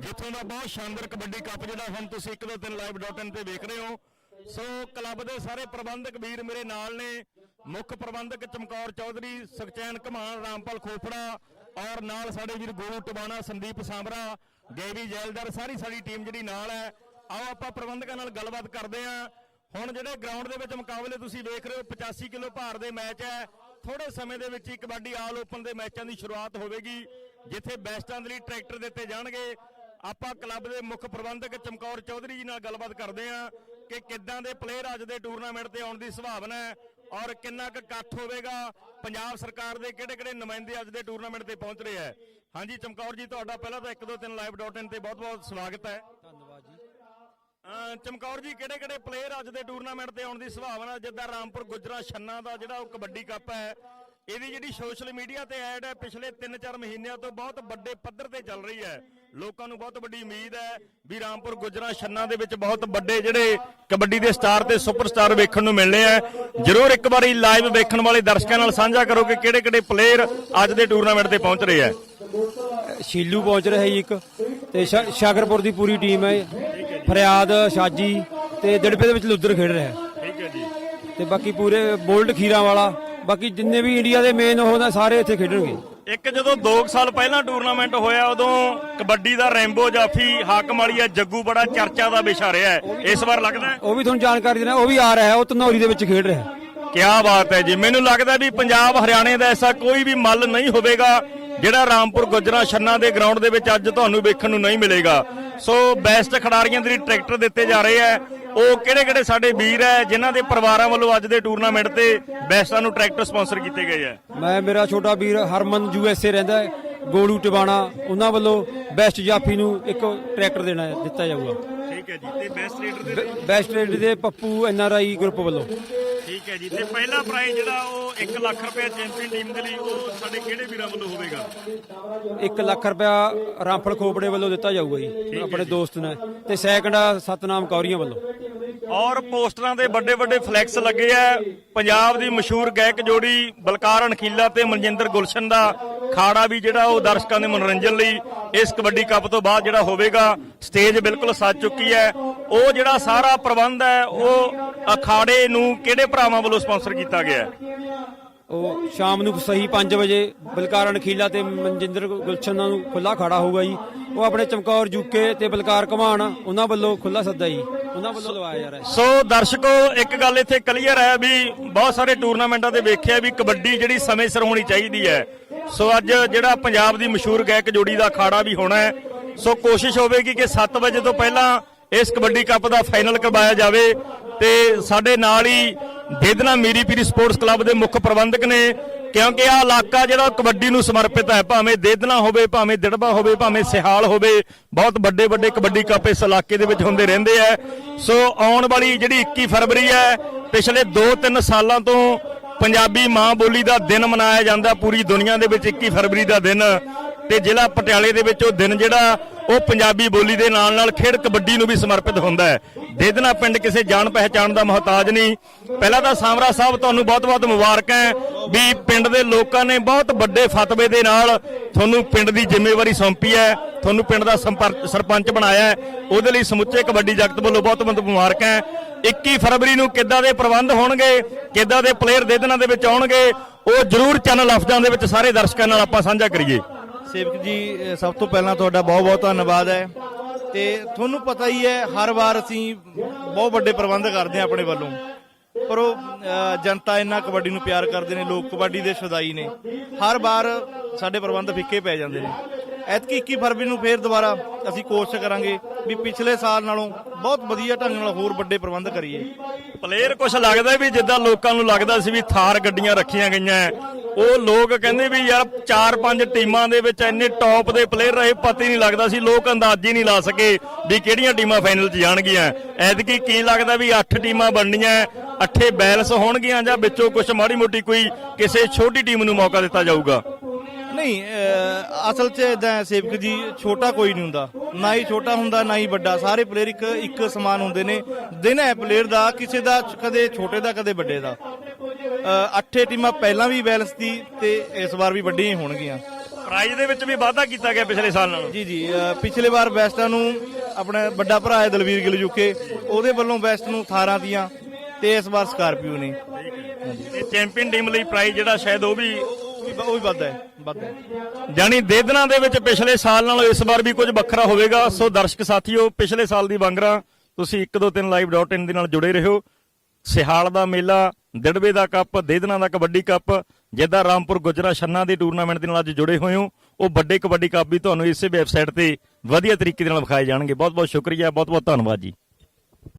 ਜਿੱਥੋਂ ਦਾ ਬਹੁਤ ਸ਼ਾਨਦਾਰ ਕਬੱਡੀ ਕੱਪ ਜਿਹੜਾ ਹੁਣ ਤੁਸੀਂ 1 2 3 live.in ਤੇ ਵੇਖ ਰਹੇ ਹੋ। ਸੋ ਕਲੱਬ ਦੇ ਸਾਰੇ ਪ੍ਰਬੰਧਕ ਵੀਰ ਮੇਰੇ ਨਾਲ ਨੇ। ਮੁੱਖ ਪ੍ਰਬੰਧਕ ਚਮਕੌਰ ਚੌਧਰੀ, ਸੁਖਚੈਨ ਘਮਾਨ, ਰਾਮਪਾਲ ਖੋਪੜਾ ਔਰ ਨਾਲ ਸਾਡੇ ਵੀਰ ਗੋਰੂ ਟਵਾਣਾ, ਸੰਦੀਪ ਸਾਂਬਰਾ, ਗੇਵੀ ਜੈਲਦਾਰ, ਸਾਰੀ ਸਾਡੀ ਟੀਮ ਜਿਹੜੀ ਨਾਲ ਹੈ। ਆਓ ਆਪਾਂ ਪ੍ਰਬੰਧਕਾਂ ਨਾਲ ਗੱਲਬਾਤ ਕਰਦੇ ਹਾਂ। ਹੁਣ ਜਿਹੜੇ ਗਰਾਊਂਡ ਦੇ ਵਿੱਚ ਮੁਕਾਬਲੇ ਤੁਸੀਂ ਵੇਖ ਰਹੇ ਹੋ 85 ਕਿਲੋ ਭਾਰ ਦੇ ਮੈਚ ਹੈ। ਥੋੜੇ ਸਮੇਂ ਦੇ ਵਿੱਚ ਹੀ ਕਬੱਡੀ ਆਲ ਓਪਨ ਦੇ ਮੈਚਾਂ ਦੀ ਸ਼ੁਰੂਆਤ ਹੋਵੇਗੀ, ਜਿੱਥੇ ਬੈਸਟਾਂ ਦੇ ਲਈ ਟਰੈਕਟਰ ਦਿੱਤੇ ਜਾਣਗੇ। ਆਪਾਂ ਕਲੱਬ ਦੇ ਮੁੱਖ ਪ੍ਰਬੰਧਕ ਚਮਕੌਰ ਚੌਧਰੀ ਜੀ ਨਾਲ ਗੱਲਬਾਤ ਕਰਦੇ ਹਾਂ ਕਿ ਕਿੱਦਾਂ ਦੇ ਪਲੇਅਰ ਅੱਜ ਦੇ ਟੂਰਨਾਮੈਂਟ ਤੇ ਆਉਣ ਦੀ ਸੰਭਾਵਨਾ ਹੈ ਔਰ ਕਿੰਨਾ ਕੁ ਇਕੱਠ ਹੋਵੇਗਾ ਪੰਜਾਬ ਸਰਕਾਰ ਦੇ ਕਿਹੜੇ-ਕਿਹੜੇ ਨੁਮਾਇੰਦੇ ਅੱਜ ਦੇ ਟੂਰਨਾਮੈਂਟ ਤੇ ਪਹੁੰਚ ਰਹੇ ਹੈ। ਹਾਂਜੀ ਚਮਕੌਰ ਜੀ ਤੁਹਾਡਾ ਪਹਿਲਾਂ ਤਾਂ 1 2 3 live.in ਤੇ ਬਹੁਤ-ਬਹੁਤ ਸਵਾਗਤ ਹੈ। ਧੰਨਵਾਦ ਜੀ। ਚਮਕੌਰ ਜੀ ਕਿਹੜੇ ਕਿਹੜੇ ਪਲੇਅਰ ਅੱਜ ਦੇ ਟੂਰਨਾਮੈਂਟ ਤੇ ਆਉਣ ਦੀ ਸੰਭਾਵਨਾ ਜਿੱਦਾਂ ਰਾਮਪੁਰ ਗੁਜਰਾ ਛੰਨਾ ਦਾ ਜਿਹੜਾ ਉਹ ਕਬੱਡੀ ਕੱਪ ਹੈ ਇਹਦੀ ਜਿਹੜੀ ਸੋਸ਼ਲ ਮੀਡੀਆ ਤੇ ਐਡ ਹੈ ਪਿਛਲੇ 3-4 ਮਹੀਨਿਆਂ ਤੋਂ ਬਹੁਤ ਵੱਡੇ ਪੱਧਰ ਤੇ ਚੱਲ ਰਹੀ ਹੈ। ਲੋਕਾਂ ਨੂੰ ਬਹੁਤ ਵੱਡੀ ਉਮੀਦ ਹੈ ਵੀ ਰਾਮਪੁਰ ਗੁਜਰਾ ਛੰਨਾ ਦੇ ਵਿੱਚ ਬਹੁਤ ਵੱਡੇ ਜਿਹੜੇ ਕਬੱਡੀ ਦੇ ਸਟਾਰ ਤੇ ਸੁਪਰਸਟਾਰ ਵੇਖਣ ਨੂੰ ਮਿਲਣੇ ਆ। ਜਰੂਰ ਇੱਕ ਵਾਰੀ ਲਾਈਵ ਵੇਖਣ ਵਾਲੇ ਦਰਸ਼ਕਾਂ ਨਾਲ ਸਾਂਝਾ ਕਰੋ ਕਿ ਕਿਹੜੇ ਕਿਹੜੇ ਪਲੇਅਰ ਅੱਜ ਦੇ ਟੂਰਨਾਮੈਂਟ ਤੇ ਪਹੁੰਚ ਰਹੇ ਆ। ਸ਼ੀਲੂ ਪਹੁੰਚ ਰਿਹਾ ਜੀ ਇੱਕ ਤੇ ਸ਼ਾਗਰਪੁਰ ਦੀ ਪੂਰੀ ਟੀਮ ਹੈ। ਫਰਿਆਦ ਸ਼ਾਜੀ ਤੇ ਦਿੜਪੇ ਦੇ ਵਿੱਚ ਲੁੱਦਰ ਖੇਡ ਰਿਹਾ। ਹੈ ਠੀਕ ਹੈ ਜੀ। ਤੇ ਬਾਕੀ ਪੂਰੇ ਬੋਲਡ ਖੀਰਾ ਵਾਲਾ ਬਾਕੀ ਜਿੰਨੇ ਵੀ ਇੰਡੀਆ ਦੇ ਮੇਨ ਉਹ ਸਾਰੇ ਇੱਥੇ ਖੇਡਣਗੇ। ਇੱਕ ਜਦੋਂ 2 ਸਾਲ ਪਹਿਲਾਂ ਟੂਰਨਾਮੈਂਟ ਹੋਇਆ ਉਦੋਂ ਕਬੱਡੀ ਦਾ ਰੈਂਬੋ ਜਾਫੀ ਹਾਕਮ ਵਾਲੀਆ ਜੱਗੂ ਬੜਾ ਚਰਚਾ ਦਾ ਵਿਸ਼ਾ ਰਿਹਾ ਹੈ। ਇਸ ਵਾਰ ਲੱਗਦਾ ਹੈ? ਉਹ ਵੀ ਤੁਹਾਨੂੰ ਜਾਣਕਾਰੀ ਦੇਣਾ ਉਹ ਵੀ ਆ ਰਿਹਾ ਹੈ ਉਹ ਧਨੌਰੀ ਦੇ ਵਿੱਚ ਖੇਡ ਰਿਹਾ ਹੈ। ਕਿਆ ਬਾਤ ਹੈ ਜੀ। ਮੈਨੂੰ ਲੱਗਦਾ ਵੀ ਪੰਜਾਬ ਹਰਿਆਣੇ ਦਾ ਐਸਾ ਕੋਈ ਵੀ ਮੱਲ ਨਹੀਂ ਹੋਵੇਗਾ ਜਿਹੜਾ ਰਾਮਪੁਰ ਗੁਜਰਾ ਛੰਨਾ ਦੇ ਗਰਾਊਂਡ ਦੇ ਵਿੱਚ ਅੱਜ ਤੁਹਾਨੂੰ ਵੇਖਣ ਨੂੰ ਨਹੀਂ ਮਿਲੇਗਾ। ਸੋ ਬੈਸਟ ਖਿਡਾਰੀਆਂ ਦੇ ਲਈ ਟਰੈਕਟਰ ਦਿੱਤੇ ਜਾ ਰਹੇ ਆ ਉਹ ਕਿਹੜੇ ਕਿਹੜੇ ਸਾਡੇ ਵੀਰ ਹੈ ਜਿਨ੍ਹਾਂ ਦੇ ਪਰਿਵਾਰਾਂ ਵੱਲੋਂ ਅੱਜ ਦੇ ਟੂਰਨਾਮੈਂਟ ਤੇ ਬੈਸਟਾਂ ਨੂੰ ਟਰੈਕਟਰ ਸਪਾਂਸਰ ਕੀਤੇ ਗਏ ਆ ਮੈਂ ਮੇਰਾ ਛੋਟਾ ਵੀਰ ਹਰਮਨ ਯੂ ਐਸ ਏ ਰਹਿੰਦਾ ਹੈ ਗੋਲੂ ਟਿਵਾਣਾ ਉਹਨਾਂ ਵੱਲੋਂ ਬੈਸਟ ਜਾਫੀ ਨੂੰ ਇੱਕ ਟਰੈਕਟਰ ਦੇਣਾ ਹੈ- ਦਿੱਤਾ ਜਾਊਗਾ। ਠੀਕ ਹੈ ਜੀ ਤੇ ਬੈਸਟ ਰੇਡਰ ਦੇ ਬੈਸਟ ਰੇਡ ਦੇ Pappu N R I group ਵੱਲੋਂ। ਠੀਕ ਹੈ ਜੀ। ਤੇ ਪਹਿਲਾ ਪ੍ਰਾਈਜ਼ ਜਿਹੜਾ ਉਹ 1 ਲੱਖ ਰੁਪਏ ਚੈਂਪੀਅਨ ਟੀਮ ਦੇ ਲਈ ਉਹ ਸਾਡੇ ਕਿਹੜੇ ਵੀਰਾਂ ਵੱਲੋਂ ਹੋਵੇਗਾ? 1 ਲੱਖ ਰੁਪਇਆ ਰਾਮਫਲ ਖੋਪੜੇ ਵੱਲੋਂ ਦਿੱਤਾ ਜਾਊਗਾ ਜੀ ਆਪਣੇ ਦੋਸਤ ਨੇ। ਤੇ ਸੈਕੰਡ ਸਤਨਾਮ ਕੌਰੀਆਂ ਵੱਲੋਂ। ਔਰ ਪੋਸਟਰਾਂ ਤੇ ਵੱਡੇ ਵੱਡੇ ਫਲੈਕਸ ਲੱਗੇ ਆ। ਪੰਜਾਬ ਦੀ ਮਸ਼ਹੂਰ ਗਾਇਕ ਜੋੜੀ ਬਲਕਾਰ ਅਣਖੀਲਾ ਤੇ ਮਨਜਿੰਦਰ ਗੁਲਸ਼ਨ ਦਾ ਖਾੜਾ ਵੀ ਜਿਹੜਾ ਉਹ ਦਰਸ਼ਕਾਂ ਦੇ ਮਨੋਰੰਜਨ ਲਈ ਇਸ ਕਬੱਡੀ ਕੱਪ ਤੋਂ ਬਾਅਦ ਜਿਹੜਾ ਹੋਵੇਗਾ ਸਟੇਜ ਬਿਲਕੁਲ ਸੱਜ ਚੁੱਕੀ ਹੈ। ਉਹ ਜਿਹੜਾ ਸਾਰਾ ਪ੍ਰਬੰਧ ਹੈ ਉਹ ਅਖਾੜੇ ਨੂੰ ਕਿਹੜੇ ਭਰਾਵਾਂ ਵੱਲੋਂ ਸਪਾਂਸਰ ਕੀਤਾ ਗਿਆ ਹੈ? ਉਹ ਸ਼ਾਮ ਨੂੰ ਸਹੀ 5 ਵਜੇ ਬਲਕਾਰ ਅਣਖੀਲਾ ਤੇ ਮਨਜਿੰਦਰ ਗੁਲਸ਼ਨ ਨੂੰ ਖੁੱਲਾ ਖਾੜਾ ਹੋਊਗਾ ਜੀ। ਉਹ ਆਪਣੇ ਚਮਕੌਰ ਜੂਕੇ ਤੇ ਬਲਕਾਰ ਘਮਾਣ ਉਹਨਾਂ ਵੱਲੋਂ ਖੁੱਲਾ ਸੱਦਾ ਜੀ। ਉਹਨਾਂ ਵੱਲੋਂ ਲਵਾਇਆ ਜਾ ਰਿਹਾ ਸੋ ਦਰਸ਼ਕੋ ਇੱਕ ਗੱਲ ਇੱਥੇ ਕਲੀਅਰ ਹੈ ਵੀ ਬਹੁਤ ਸਾਰੇ ਟੂਰਨਾਮੈਂਟਾਂ ਤੇ ਵੇਖਿਆ ਵੀ ਕਬੱਡੀ ਜਿਹੜੀ ਸਮੇਂ ਸਿਰ ਹੋਣੀ ਚਾਹੀਦੀ ਹੈ। ਸੋ ਅੱਜ ਜਿਹੜਾ ਪੰਜਾਬ ਦੀ ਮਸ਼ਹੂਰ ਗਾਇਕ ਜੋੜੀ ਦਾ ਅਖਾੜਾ ਵੀ ਹੋਣਾ ਹੈ। ਸੋ ਕੋਸ਼ਿਸ਼ ਹੋਵੇਗੀ ਕਿ 7 ਵਜੇ ਤੋਂ ਪਹਿਲਾਂ ਇਸ ਕਬੱਡੀ ਕੱਪ ਦਾ ਫਾਈਨਲ ਕਰਵਾਇਆ ਜਾਵੇ ਤੇ ਸਾਡੇ ਨਾਲ ਹੀ ਦੇਦਨਾ ਮੀਰੀ ਪੀਰੀ ਸਪੋਰਟਸ ਕਲੱਬ ਦੇ ਮੁੱਖ ਪ੍ਰਬੰਧਕ ਨੇ, ਕਿਉਂਕਿ ਆਹ ਇਲਾਕਾ ਜਿਹੜਾ ਕਬੱਡੀ ਨੂੰ ਸਮਰਪਿਤ ਹੈ, ਭਾਵੇਂ ਦੇਦਨਾ ਹੋਵੇ, ਭਾਵੇਂ ਦਿੜਬਾ ਹੋਵੇ, ਭਾਵੇਂ ਸਿਹਾਲ ਹੋਵੇ, ਬਹੁਤ ਵੱਡੇ ਵੱਡੇ ਕਬੱਡੀ ਕੱਪ ਇਸ ਇਲਾਕੇ ਦੇ ਵਿੱਚ ਹੁੰਦੇ ਰਹਿੰਦੇ ਆ। ਸੋ ਆਉਣ ਵਾਲੀ ਜਿਹੜੀ 21 ਫਰਵਰੀ ਹੈ, ਪਿਛਲੇ 2-3 ਸਾਲਾਂ ਤੋਂ ਪੰਜਾਬੀ ਮਾਂ ਬੋਲੀ ਦਾ ਦਿਨ ਮਨਾਇਆ ਜਾਂਦਾ, ਪੂਰੀ ਦੁਨੀਆ ਦੇ ਵਿੱਚ 21 ਫਰਵਰੀ ਦਾ ਦਿਨ, ਤੇ ਜ਼ਿਲ੍ਹਾ ਪਟਿਆਲੇ ਦੇ ਵਿੱਚ ਉਹ ਦਿਨ ਜਿਹੜਾ ਉਹ ਪੰਜਾਬੀ ਬੋਲੀ ਦੇ ਨਾਲ ਨਾਲ ਖੇਡ ਕਬੱਡੀ ਨੂੰ ਵੀ ਸਮਰਪਿਤ ਹੁੰਦਾ ਹੈ। ਦੇਦਨਾ ਪਿੰਡ ਕਿਸੇ ਜਾਣ ਪਹਿਚਾਣ ਦਾ ਮੁਹਤਾਜ ਨਹੀਂ। ਪਹਿਲਾਂ ਤਾਂ ਸਾਮਰਾ ਸਾਹਿਬ ਤੁਹਾਨੂੰ ਬਹੁਤ-ਬਹੁਤ ਮੁਬਾਰਕਾਂ ਵੀ ਪਿੰਡ ਦੇ ਲੋਕਾਂ ਨੇ ਬਹੁਤ ਵੱਡੇ ਫਤਵੇ ਦੇ ਨਾਲ ਤੁਹਾਨੂੰ ਪਿੰਡ ਦੀ ਜ਼ਿੰਮੇਵਾਰੀ ਸੌਂਪੀ ਹੈ। ਤੁਹਾਨੂੰ ਪਿੰਡ ਦਾ ਸੰਪਰਕ- ਸਰਪੰਚ ਬਣਾਇਆ ਹੈ। ਉਹਦੇ ਲਈ ਸਮੁੱਚੇ ਕਬੱਡੀ ਜਗਤ ਵੱਲੋਂ ਬਹੁਤ-ਬਹੁਤ ਮੁਬਾਰਕਾਂ 21 ਫਰਵਰੀ ਨੂੰ ਕਿੱਦਾਂ ਦੇ ਪ੍ਰਬੰਧ ਹੋਣਗੇ, ਕਿੱਦਾਂ ਦੇ ਪਲੇਅਰ ਦੇਦਨਾ ਦੇ ਵਿੱਚ ਆਉਣਗੇ, ਉਹ ਜਰੂਰ ਚੈਨਲ ਅਫਜ਼ਾਂ ਦੇ ਵਿੱਚ ਸਾਰੇ ਦਰਸ਼ਕਾਂ ਨਾਲ ਆਪਾਂ ਸਾਂਝਾ ਕਰੀਏ। ਸੇਵਕ ਜੀ ਸਭ ਤੋਂ ਪਹਿਲਾਂ ਤੁਹਾਡਾ ਬਹੁਤ ਬਹੁਤ ਧੰਨਵਾਦ ਹੈ। ਤੇ ਤੁਹਾਨੂੰ ਪਤਾ ਹੀ ਹੈ, ਹਰ ਵਾਰ ਅਸੀਂ ਬਹੁਤ ਵੱਡੇ ਪ੍ਰਬੰਧ ਕਰਦੇ ਹਾਂ ਆਪਣੇ ਵੱਲੋਂ। ਪਰ ਉਹ ਜਨਤਾ ਇੰਨਾ ਕਬੱਡੀ ਨੂੰ ਪਿਆਰ ਕਰਦੇ ਨੇ, ਲੋਕ ਕਬੱਡੀ ਦੇ ਸ਼ੁਦਾਈ ਨੇ। ਹਰ ਵਾਰ ਸਾਡੇ ਪ੍ਰਬੰਧ ਫਿੱਕੇ ਪੈ ਜਾਂਦੇ ਨੇ। ਐਤਕੀ 21 ਫਰਵਰੀ ਨੂੰ ਫੇਰ ਦੁਬਾਰਾ ਅਸੀਂ ਕੋਸ਼ਿਸ਼ ਕਰਾਂਗੇ ਵੀ ਪਿਛਲੇ ਸਾਲ ਨਾਲੋਂ ਬਹੁਤ ਵਧੀਆ ਢੰਗ ਨਾਲ ਹੋਰ ਵੱਡੇ ਪ੍ਰਬੰਧ ਕਰੀਏ। ਪਲੇਅਰ ਕੁਛ ਲੱਗਦਾ ਵੀ ਜਿੱਦਾਂ ਲੋਕਾਂ ਨੂੰ ਲੱਗਦਾ ਸੀ ਵੀ ਥਾਰ ਗੱਡੀਆਂ ਰੱਖੀਆਂ ਗਈਆਂ। ਉਹ ਲੋਕ ਕਹਿੰਦੇ ਵੀ ਯਾਰ 4-5 ਟੀਮਾਂ ਦੇ ਵਿੱਚ ਇੰਨੇ ਟੌਪ ਦੇ ਪਲੇਅਰ ਰਹੇ, ਪਤਾ ਹੀ ਨਹੀਂ ਲੱਗਦਾ ਸੀ, ਲੋਕ ਅੰਦਾਜ਼ ਨਹੀਂ ਲਾ ਸਕੇ ਵੀ ਕਿਹੜੀਆਂ ਟੀਮਾਂ ਫਾਈਨਲ 'ਚ ਜਾਣਗੀਆਂ। ਐਤਕੀ ਕੀ ਲੱਗਦਾ ਵੀ 8 ਟੀਮਾਂ ਬਣਨੀਆਂ, ਅੱਠੇ ਬੈਲਸ ਹੋਣਗੀਆਂ ਜਾਂ ਵਿੱਚੋਂ ਕੁਝ ਮਾੜੀ ਮੋਟੀ ਕੋਈ ਕਿਸੇ ਛੋਟੀ ਟੀਮ ਨੂੰ ਮੌਕਾ ਦਿੱਤਾ ਜਾਊਗਾ? ਨਹੀਂ ਅਸਲ 'ਚ ਇਦਾਂ ਸੇਵਕ ਜੀ ਛੋਟਾ ਕੋਈ ਨਹੀਂ ਹੁੰਦਾ। ਨਾ ਹੀ ਛੋਟਾ ਹੁੰਦਾ ਨਾ ਹੀ ਵੱਡਾ। ਸਾਰੇ ਪਲੇਅਰ ਇੱਕ ਇੱਕ ਸਮਾਨ ਹੁੰਦੇ ਨੇ। ਦਿਨ ਹੈ ਪਲੇਅਰ ਦਾ ਕਿਸੇ ਦਾ ਕਦੇ ਛੋਟੇ ਦਾ ਕਦੇ ਵੱਡੇ ਦਾ। ਅੱਠੇ ਟੀਮਾਂ ਪਹਿਲਾਂ ਵੀ ਬੈਲੈਂਸ ਦੀ ਤੇ ਇਸ ਵਾਰ ਵੀ ਵੱਡੀਆਂ ਹੀ ਹੋਣਗੀਆਂ। ਪ੍ਰਾਈਜ਼ ਦੇ ਵਿੱਚ ਵੀ ਵਾਧਾ ਕੀਤਾ ਗਿਆ ਪਿਛਲੇ ਸਾਲ ਨਾਲੋਂ। ਜੀ ਜੀ ਪਿਛਲੇ ਵਾਰ ਬੈਸਟਾਂ ਨੂੰ ਆਪਣਾ ਵੱਡਾ ਭਰਾ ਹੈ ਦਲਵੀਰ ਗਿੱਲ ਜੁਕੇ ਉਹਦੇ ਵੱਲੋਂ ਬੈਸਟ ਨੂੰ 18 ਦੀਆਂ ਤੇ ਇਸ ਵਾਰ ਸਕਾਰਪੀਓ ਨੇ। ਤੇ ਚੈਂਪੀਅਨ ਟੀਮ ਲਈ ਪ੍ਰਾਈਜ਼ ਜਿਹੜਾ ਸ਼ਾਇਦ ਉਹ ਵੀ ਉਹ ਵੀ- ਵੱਧ ਹੈ ਵੱਧ ਹੈ। ਜਾਨੀ ਦੇਦਨਾ ਦੇ ਵਿੱਚ ਪਿਛਲੇ ਸਾਲ ਨਾਲੋਂ ਇਸ ਵਾਰ ਵੀ ਕੁਝ ਵੱਖਰਾ ਹੋਵੇਗਾ। ਸੋ ਦਰਸ਼ਕ ਸਾਥੀਓ, ਪਿਛਲੇ ਸਾਲ ਦੀ ਵਾਂਗਰਾ ਤੁਸੀਂ 123live.in ਦੇ ਨਾਲ ਜੁੜੇ ਰਹੋ। ਸਿਹਾਲ ਦਾ ਮੇਲਾ, ਦਿੜਵੇ ਦਾ ਕੱਪ ਦੇਦਨਾ ਦਾ ਕਬੱਡੀ ਕੱਪ, ਜਿੱਦਾਂ ਰਾਮਪੁਰ ਗੁਜਰਾ ਛੰਨਾ ਦੇ ਟੂਰਨਾਮੈਂਟ ਦੇ ਨਾਲ ਅੱਜ ਜੁੜੇ ਹੋਏ ਹੋ। ਉਹ ਵੱਡੇ ਕਬੱਡੀ ਕੱਪ ਵੀ ਤੁਹਾਨੂੰ ਇਸੇ ਵੈਬਸਾਈਟ ਤੇ ਵਧੀਆ ਤਰੀਕੇ ਨਾਲ ਵਿਖਾਏ ਜਾਣਗੇ। ਬਹੁਤ ਬਹੁਤ ਸ਼ੁਕਰੀਆ ਬਹੁਤ ਬਹੁਤ ਧੰਨਵਾਦ ਜੀ।